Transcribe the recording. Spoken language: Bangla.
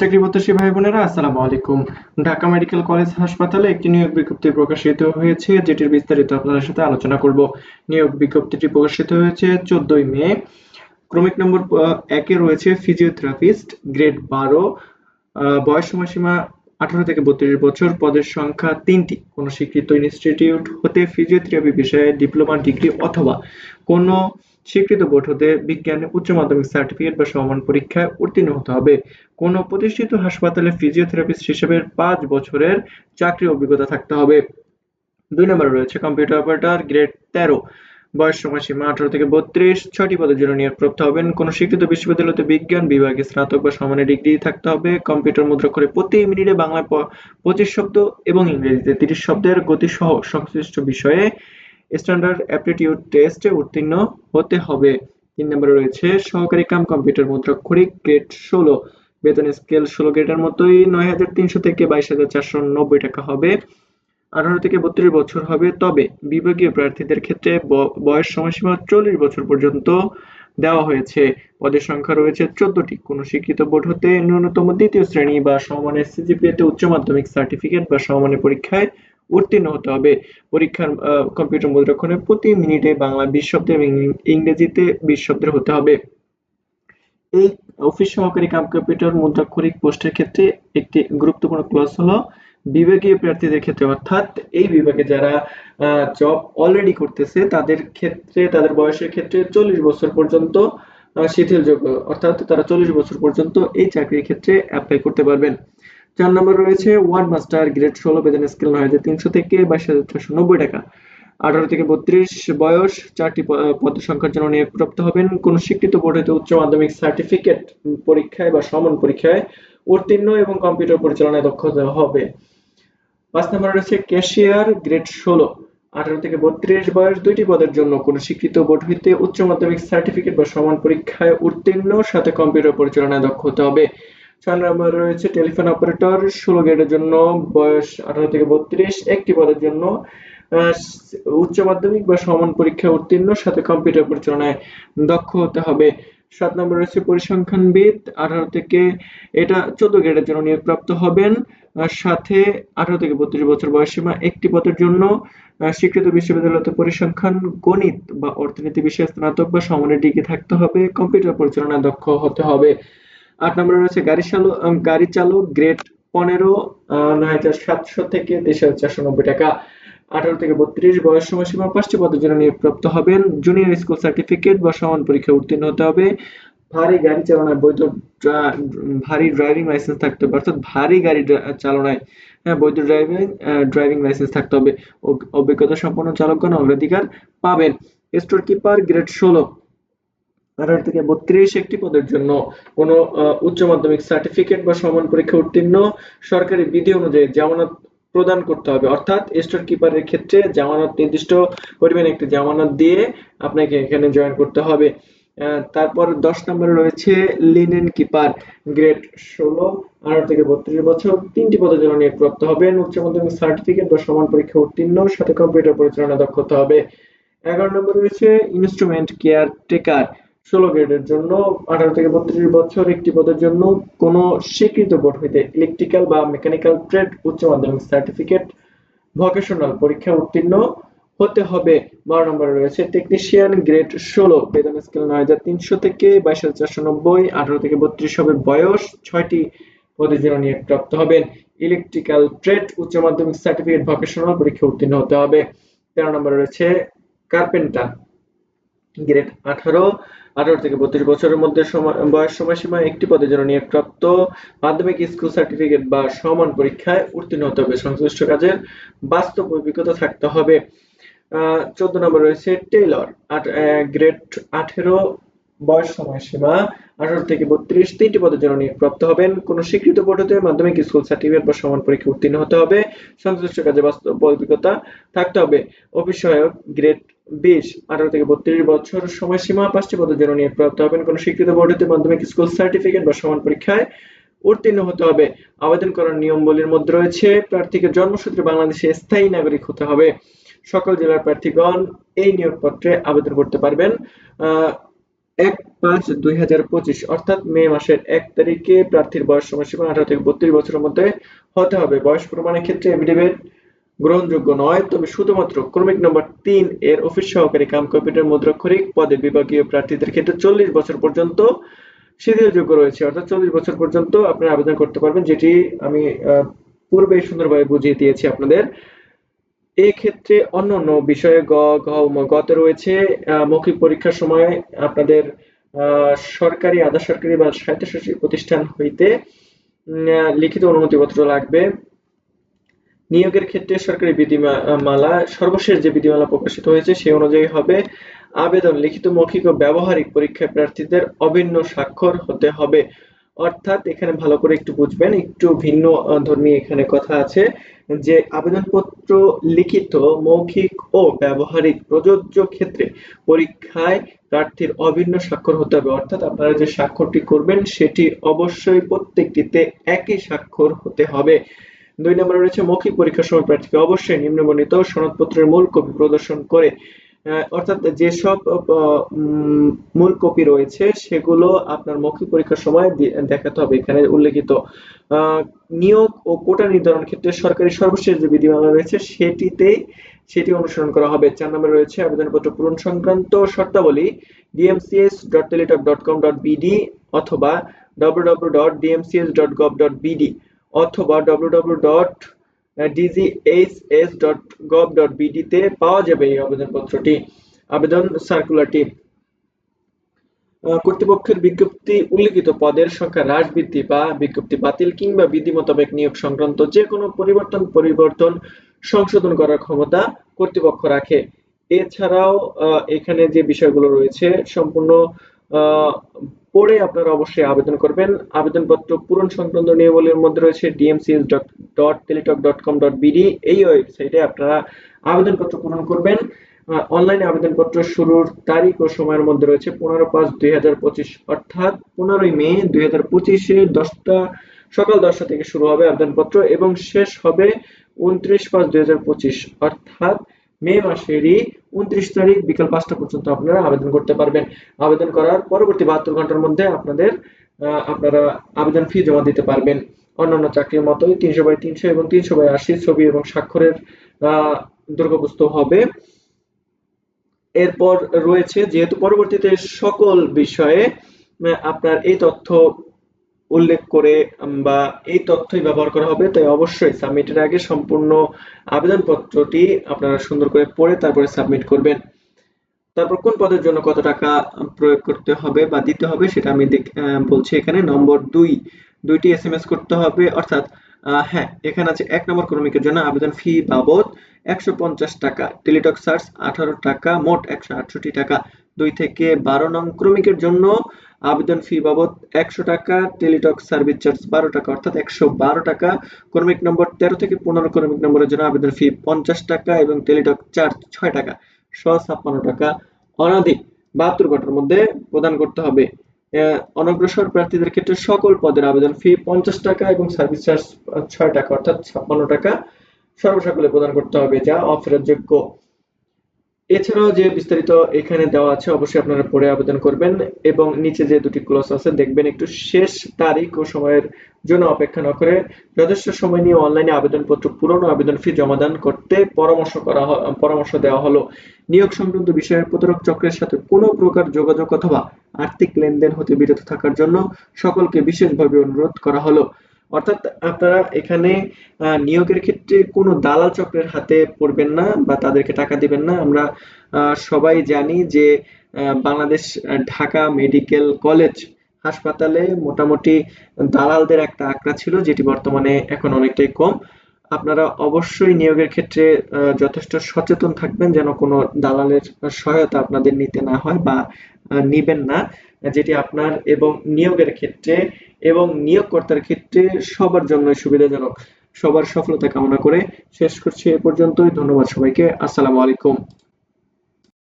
চাকরি প্রত্যাশী ভাই বোনেরা, আসসালামু আলাইকুম। ঢাকা মেডিকেল কলেজ হাসপাতালে একটি নিয়োগ বিজ্ঞপ্তি প্রকাশিত হয়েছে, যেটির বিস্তারিত আপনাদের সাথে আলোচনা করব। নিয়োগ বিজ্ঞপ্তিটি প্রকাশিত হয়েছে চোদ্দই মে। ক্রমিক নম্বর একে রয়েছে ফিজিওথেরাপিস্ট গ্রেড বারো বয়স সময়সীমা আঠারো থেকে বত্রিশ বছর পদের সংখ্যা তিনটি। কোন স্বীকৃত ইনস্টিটিউট হতে ফিজিওথেরাপি বিষয়ে ডিপ্লোমা, ডিগ্রি অথবা কোন স্বীকৃত বোর্ড হতে বিজ্ঞানে, উচ্চ মাধ্যমিক সার্টিফিকেট বা সমান পরীক্ষায় উত্তীর্ণ হতে হবে। কোন প্রতিষ্ঠিত হাসপাতালে ফিজিওথেরাপিস্ট হিসেবে পাঁচ বছরের চাকরি অভিজ্ঞতা থাকতে হবে। দুই নম্বরে রয়েছে কম্পিউটার অপারেটর, গ্রেড তেরো। বয়স সময়সীমা আঠারো থেকে বত্রিশ। ছয়টি পদের জন্য নিয়োগপ্রাপ্ত হবেন। কোন স্বীকৃত বিশ্ববিদ্যালয়তে বিজ্ঞান বিভাগে স্নাতক বা সমানের ডিগ্রি থাকতে হবে। কম্পিউটার মুদ্রাক্ষরে প্রতি মিনিটে বাংলায় পঁচিশ শব্দ এবং ইংরেজিতে তিরিশ শব্দের গতি সহ সংশ্লিষ্ট বিষয়ে স্ট্যান্ডার্ড অ্যাপটিটিউড টেস্টে উত্তীর্ণ হতে হবে। তিন নম্বরে রয়েছে সহকারী কাম কম্পিউটার মুদ্রাক্ষরিক গ্রেড ষোলো। বেতন স্কেল ষোলো গ্রেডের মতোই নয় হাজার তিনশো থেকে বাইশ হাজার চারশো নব্বই টাকা হবে। আঠারো থেকে বত্রিশ বছর হবে, তবে বিভাগীয় প্রার্থীদের ক্ষেত্রে বয়স সময়সীমা চল্লিশ বছর পর্যন্ত দেওয়া হয়েছে। পদের সংখ্যা রয়েছে চোদ্দটি। কোন শিক্ষিত বোর্ড হতে ন্যূনতম দ্বিতীয় শ্রেণি বা সমমানের সিজিপিএতে উচ্চ মাধ্যমিক সার্টিফিকেট বা সমমানের পরীক্ষায় উত্তীর্ণ হতে হবে। পরীক্ষার কম্পিউটার মুদ্রাক্ষণে প্রতি মিনিটে বাংলা বিশ এবং ইংরেজিতে বিশ হতে হবে। এই অফিস সহকারী কাম কম্পিউটার মুদ্রাক্ষরিক পোস্টের ক্ষেত্রে একটি গুরুত্বপূর্ণ ক্লাস হলো বিভাগীয় প্রার্থীদের ক্ষেত্রে, অর্থাৎ এই বিভাগে যারা জব অলরেডি করতেছে, তাদের ক্ষেত্রে, তাদের বয়সের ক্ষেত্রে চল্লিশ বছর পর্যন্ত শিথিলযোগ্য। অর্থাৎ তারা চল্লিশ বছর পর্যন্ত এই চাকরির ক্ষেত্রে অ্যাপ্লাই করতে পারবেন। চার নম্বর রয়েছে ওয়ার্ড মাস্টার গ্রেড ষোলো, বেতন স্কেল নয় হাজার তিনশো থেকে বাইশ হাজার ছশো নব্বই টাকা। আঠারো থেকে বত্রিশ বয়স, চারটি পদ সংখ্যার জন্য নিয়োগপ্রাপ্ত হবেন। কোন স্বীকৃত বোর্ড উচ্চ মাধ্যমিক সার্টিফিকেট পরীক্ষায় বা সমান পরীক্ষায় উত্তীর্ণ এবং কম্পিউটার পরিচালনায় দক্ষ হবে। পাঁচ নম্বরে রয়েছে ক্যাশিয়ার গ্রেড ষোলো। আঠারো থেকে বত্রিশ বয়স দুইটি পদের জন্য কোন স্বীকৃত বোর্ড হইতে উচ্চ মাধ্যমিক সার্টিফিকেট বা সমান পরীক্ষায় উত্তীর্ণ, সাথে কম্পিউটার পরিচালনায় দক্ষ হতে হবে। ছয় নম্বরে রয়েছে টেলিফোন অপারেটর, ষোলো গ্রেডের জন্য বয়স আঠারো থেকে বত্রিশ, একটি পদের জন্য উচ্চ মাধ্যমিক বা সমান পরীক্ষায় উত্তীর্ণ, সাথে কম্পিউটার পরিচালনায় দক্ষ হতে হবে। সাত নম্বর রয়েছে পরিসংখ্যানবিদ আঠারো থেকে এটা চোদ্দ গ্রেডের জন্য নিয়োগপ্রাপ্ত হবেন। সাথে আঠারো থেকে বত্রিশ বছর বয়সীমা একটি পদের জন্য স্বীকৃত বিশ্ববিদ্যালয়তে পরিসংখ্যান, গণিত বা অর্থনীতি বিষয়ে স্নাতক বা সমানের ডিগ্রি থাকতে হবে, কম্পিউটার পরিচালনায় দক্ষ হতে হবে। আট নম্বরে রয়েছে গাড়ি চালক গাড়ি চালক, গ্রেড পনেরো নয় হাজার সাতশো থেকে তেইশ হাজার চারশো নব্বই টাকা। আঠারো থেকে বত্রিশ বয়স সময়সীমা পাঁচটি পদের জন্য নিয়োগপ্রাপ্ত হবেন। জুনিয়র স্কুল সার্টিফিকেট বা সমান পরীক্ষায় উত্তীর্ণ হতে হবে। ভারী গাড়ি চালানোর বৈধ ভারী ড্রাইভিং লাইসেন্স থাকতে হবে। অর্থাৎ ভারী গাড়ি চালনায় হ্যাঁ বৈধ ড্রাইভিং ড্রাইভিং লাইসেন্স থাকতে হবে। অভিজ্ঞতা সম্পন্ন চালকগণ অগ্রাধিকার পাবেন। স্টোর কিপার গ্রেড ষোলো। আঠারো থেকে বত্রিশ একটি পদের জন্য কোনো উচ্চ মাধ্যমিক সার্টিফিকেট বা সমান পরীক্ষা উত্তীর্ণ। সরকারি বিধি অনুযায়ী জামানত প্রদান করতে হবে। অর্থাৎ স্টোর কিপারের ক্ষেত্রে জামানত নির্দিষ্ট পরিমাণে একটি জামানত দিয়ে আপনাকে এখানে জয়েন করতে হবে। তারপর দশ নম্বরে রয়েছে লিনেন কিপার গ্রেড ষোলো, আঠারো থেকে বত্রিশ বছর, তিনটি পদের জন্য নিয়োগপ্রাপ্ত হবেন উচ্চ মাধ্যমিক সার্টিফিকেট বা সমান পরীক্ষা উত্তীর্ণ, সাথে কম্পিউটার পরিচালনা দক্ষতা হবে। এগারো নম্বর রয়েছে ইনস্ট্রুমেন্ট কেয়ার টেকার ষোলো গ্রেডের জন্য, আঠারো থেকে বত্রিশ বছর একটি পদের জন্য কোন স্বীকৃত বোর্ড হইতে ইলেকট্রিক্যাল বা মেকানিক্যাল ট্রেড উচ্চ মাধ্যমিক সার্টিফিকেট ভোকেশনাল পরীক্ষা উত্তীর্ণ হতে হবে। বারো নম্বরে রয়েছে টেকনিশিয়ান গ্রেড ষোলো, বেতন স্কেল নয় হাজার তিনশো থেকে বাইশ হাজার চারশো নব্বই, আঠারো থেকে বত্রিশ হবে বয়স, ছয়টি পদের জন্য নিয়োগপ্রাপ্ত হবেন। ইলেকট্রিক্যাল ট্রেড উচ্চ মাধ্যমিক সার্টিফিকেট ভোকেশনাল পরীক্ষা উত্তীর্ণ হতে হবে। তেরো নম্বরে রয়েছে কার্পেন্টার গ্রেড আঠারো আঠারো থেকে বত্রিশ বছরের মধ্যে বয়স সময়সীমা একটি পদের জন্য নিয়োগপ্রাপ্ত মাধ্যমিক স্কুল সার্টিফিকেট বা সমান পরীক্ষায় উত্তীর্ণ হতে হবে। সংশ্লিষ্ট কাজের বাস্তব অভিজ্ঞতা থাকতে হবে। চোদ্দ নম্বর রয়েছে টেইলর গ্রেড আঠেরো, বয়স সময়সীমা আঠারো থেকে বত্রিশ, তিনটি পদের জন্য নিয়োগপ্রাপ্ত হবেন। কোন স্বীকৃত বোর্ড মাধ্যমিক স্কুল সার্টিফিকেট বা সমান পরীক্ষা উত্তীর্ণ হতে হবে। সংশ্লিষ্ট কাজে বাস্তব অভিজ্ঞতা থাকতে হবে। সহায়ক, গ্রেড বিশ, আঠারো থেকে বত্রিশ বছর সময়সীমা পাঁচটি পদের জন্য নিয়োগপ্রাপ্ত হবেন। কোন স্বীকৃত বোর্ড হতে মাধ্যমিক স্কুল সার্টিফিকেট বা সমান পরীক্ষায় উত্তীর্ণ হতে হবে। আবেদন করার নিয়মগুলির মধ্যে রয়েছে, প্রার্থীকে জন্মসূত্রে বাংলাদেশে স্থায়ী নাগরিক হতে হবে। সকল জেলার প্রার্থীগণ এই নিয়োগপত্রে আবেদন করতে পারবেন। এক পাঁচ দুই হাজার পঁচিশ, অর্থাৎ মে মাসের এক তারিখে প্রার্থীর বয়স সময়সীমা আঠারো থেকে বত্রিশ বছরের মধ্যে হতে হবে। বয়স প্রমাণের ক্ষেত্রে এফিডেভিট গ্রহণযোগ্য নয়, তবে শুধুমাত্র ক্রমিক নম্বর তিন এর অফিস সহকারী কাম কম্পিউটার মুদ্রাক্ষরিক পদে বিভাগীয় প্রার্থীদের ক্ষেত্রে চল্লিশ বছর পর্যন্ত শিথিলযোগ্য রয়েছে। অর্থাৎ চল্লিশ বছর পর্যন্ত আপনারা আবেদন করতে পারবেন, যেটি আমি পূর্বে সুন্দরভাবে বুঝিয়ে দিয়েছি আপনাদের। এক্ষেত্রে অন্য অন্য বিষয়ে গ, ঘ গতে রয়েছে মৌখিক পরীক্ষার সময় আপনাদের সরকারি, আধা সরকারি বা স্বায়ত্তশাসিত প্রতিষ্ঠান হইতে লিখিত অনুমতিপত্র লাগবে। নিয়োগের ক্ষেত্রে সরকারি বিধিমালা, সর্বশেষ যে বিধিমালা প্রকাশিত হয়েছে সে অনুযায়ী হবে আবেদন, লিখিত মৌখিক ও ব্যবহারিক পরীক্ষায় প্রার্থীদের অভিন্ন স্বাক্ষর হতে হবে। অর্থাৎ এখানে ভালো করে একটু বুঝবেন, একটু ভিন্ন ধর্মী এখানে কথা আছে যে আবেদনপত্র লিখিত, মৌখিক ও ব্যবহারিক প্রযোজ্য ক্ষেত্রে পরীক্ষায় প্রার্থীর অভিন্ন স্বাক্ষর হতে হবে। অর্থাৎ আপনারা যে স্বাক্ষরটি করবেন সেটি অবশ্যই প্রত্যেকটিতে একই স্বাক্ষর হতে হবে। দুই নম্বরে রয়েছে মৌখিক পরীক্ষার সময় প্রার্থীকে অবশ্যই নিম্নবর্ণিত সনদপত্রের মূল কপি প্রদর্শন করে অর্থাৎ যেসব মূল কপি রয়েছে সেগুলো আপনার মৌখিক পরীক্ষার সময় দেখাতে হবে। এখানে উল্লেখিত নিয়োগ ও কোটা নির্ধারণ ক্ষেত্রে সরকারি সর্বশেষ যে বিধিমালা রয়েছে সেটিতেই সেটি অনুসরণ করা হবে। চার নম্বরে রয়েছে আবেদনপত্র পূরণ সংক্রান্ত শর্তাবলী DMCS dot Teletalk dot com dot BD অথবা www.dmcs.gov.bd অথবা www.dghs.gov.bd তে পাওয়া যাবে এই আবেদনপত্রটি, আবেদন সার্কুলারটি কর্তৃপক্ষের বিজ্ঞপ্তি উল্লিখিত পদের সংখ্যা হ্রাস বৃদ্ধি বা বিজ্ঞপ্তি বাতিল কিংবা বিধি মোতাবেক নিয়োগ সংক্রান্ত যে কোনো পরিবর্তন পরিবর্তন সংশোধন করার ক্ষমতা কর্তৃপক্ষ রাখে। এছাড়াও এখানে যে বিষয়গুলো রয়েছে, সম্পূর্ণ পড়ে আপনারা অবশ্যই আবেদন করবেন। আবেদনপত্র পূরণ সংক্রান্ত নিয়মাবলীর মধ্যে রয়েছে DMCS dot Teletalk dot com dot BD এই ওয়েবসাইটে আপনারা আবেদনপত্র পূরণ করবেন। অনলাইনে আবেদনপত্র শুরুর তারিখ ও সময়ের মধ্যে রয়েছে পনেরো পাঁচ দুই অর্থাৎ পনেরোই মে দুই হাজার পঁচিশে দশটা, সকাল দশটা থেকে শুরু হবে আবেদনপত্র এবং শেষ হবে উনত্রিশ পাঁচ দুই অর্থাৎ মে মাসেরই উনত্রিশ তারিখ বিকাল পাঁচটা পর্যন্ত আপনারা আবেদন করতে পারবেন। আবেদন করার পরবর্তী বাহাত্তর ঘণ্টার মধ্যে আপনাদের আপনারা আবেদন ফি জমা দিতে পারবেন। অন্যান্য চাকরির মতোই তিনশো বাই তিনশো এবং তিনশো বাই আশি ছবি এবং স্বাক্ষরের দুর্গবস্তু হবে। এরপর রয়েছে, যেহেতু পরবর্তীতে সকল বিষয়ে আপনার এই তথ্য উল্লেখ করে বা এই তথ্যই ব্যবহার করা হবে। তাই অবশ্যই সাবমিটের আগে সম্পূর্ণ আবেদনপত্রটি আপনারা সুন্দর করে পড়ে তারপরে সাবমিট করবেন। তারপর কোন পদের জন্য কত টাকা প্রয়োগ করতে হবে বা দিতে হবে সেটা আমি বলছি এখানে। নম্বর দুই, দুইটি এস এম এস করতে হবে। অর্থাৎ হ্যাঁ এখানে আছে এক নম্বর কর্মীকের জন্য আবেদন ফি বাবদ একশো পঞ্চাশ টাকা। টেলিটক সার্চ আঠারো টাকা, মোট একশো আটষট্টি টাকা। দুই থেকে বারো নং ক্রমিকের জন্য আবেদন ফি বাবদ একশো টাকা, টেলিটক সার্ভিস চার্জ বারো টাকা, অর্থাৎ একশো বারো টাকা। ক্রমিক নম্বর তেরো থেকে পনেরো ক্রমিক নম্বরের জন্য আবেদন ফি পঞ্চাশ টাকা এবং টেলিটক চার্জ ছয় টাকা ছ ছাপ্পান্ন টাকা অনাধিক। বাহাত্তর ঘণ্টার মধ্যে প্রদান করতে হবে। অনগ্রসর প্রার্থীদের ক্ষেত্রে সকল পদের আবেদন ফি পঞ্চাশ টাকা এবং সার্ভিস চার্জ ছয় টাকা, অর্থাৎ ছাপ্পান্ন টাকা সর্বসকলে প্রদান করতে হবে, যা অফেরতযোগ্য। এছাড়াও যে বিস্তারিত এখানে দেওয়া আছে, অবশ্যই আপনারা পড়ে আবেদন করবেন এবং নিচে যে দুটি ক্লোজ আছে, দেখবেন একটু শেষ তারিখ ও সময়ের জন্য অপেক্ষা না করে যথেষ্ট সময় নিয়ে অনলাইনে আবেদনপত্র পূরণ আবেদন ফি জমাদান করতে পরামর্শ করা পরামর্শ দেওয়া হলো। নিয়োগ সংক্রান্ত বিষয়ের প্রতারক চক্রের সাথে কোনো প্রকার যোগাযোগ অথবা আর্থিক লেনদেন হতে বিরত থাকার জন্য সকলকে বিশেষভাবে অনুরোধ করা হলো। অর্থাৎ আপনারা এখানে নিয়োগের ক্ষেত্রে কোনো দালাল চক্রের হাতে পড়বেন না বা তাদেরকে টাকা দিবেন না। আমরা সবাই জানি যে বাংলাদেশ ঢাকা মেডিকেল কলেজ হাসপাতালে মোটামুটি দালালদের একটা আঁকড়া ছিল, যেটি বর্তমানে এখন অনেকটাই কম। আপনারা অবশ্যই নিয়োগের ক্ষেত্রে যথেষ্ট সচেতন থাকবেন যেন কোনো দালালের সহায়তা আপনাদের নিতে না হয় বা নিবেন না, যেটি আপনার এবং নিয়োগের ক্ষেত্রে এবং নিয়োগকর্তার ক্ষেত্রে সবার জন্য সুবিধাজনক। সবার সফলতা কামনা করে শেষ করছি এ পর্যন্তই। ধন্যবাদ সবাইকে। আসসালামু আলাইকুম।